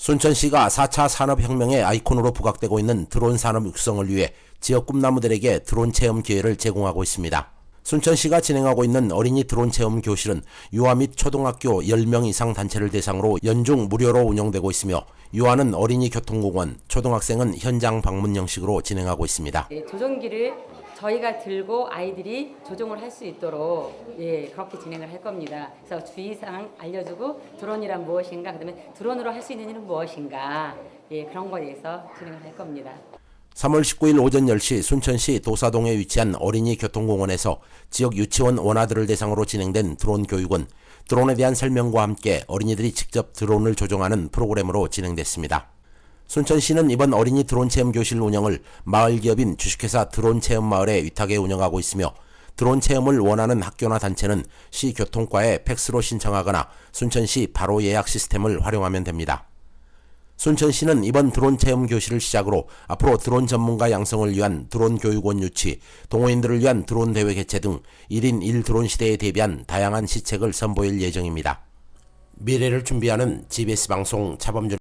순천시가 4차 산업혁명의 아이콘으로 부각되고 있는 드론 산업 육성을 위해 지역 꿈나무들에게 드론 체험 기회를 제공하고 있습니다. 순천시가 진행하고 있는 어린이 드론 체험 교실은 유아 및 초등학교 10명 이상 단체를 대상으로 연중 무료로 운영되고 있으며 유아는 어린이 교통공원, 초등학생은 현장 방문 형식으로 진행하고 있습니다. 예, 조종기를 저희가 들고 아이들이 조종을 할 수 있도록 예, 그렇게 진행을 할 겁니다. 그래서 주의사항 알려주고 드론이란 무엇인가, 그다음에 드론으로 할 수 있는 일은 무엇인가, 예, 그런 거에 대해서 진행을 할 겁니다. 3월 19일 오전 10시 순천시 도사동에 위치한 어린이 교통공원에서 지역 유치원 원아들을 대상으로 진행된 드론 교육은 드론에 대한 설명과 함께 어린이들이 직접 드론을 조종하는 프로그램으로 진행됐습니다. 순천시는 이번 어린이 드론 체험 교실 운영을 마을 기업인 주식회사 드론 체험 마을에 위탁해 운영하고 있으며 드론 체험을 원하는 학교나 단체는 시 교통과에 팩스로 신청하거나 순천시 바로 예약 시스템을 활용하면 됩니다. 순천시는 이번 드론 체험 교실을 시작으로 앞으로 드론 전문가 양성을 위한 드론 교육원 유치, 동호인들을 위한 드론 대회 개최 등 1인 1드론 시대에 대비한 다양한 시책을 선보일 예정입니다. 미래를 준비하는 GBS 방송 차범준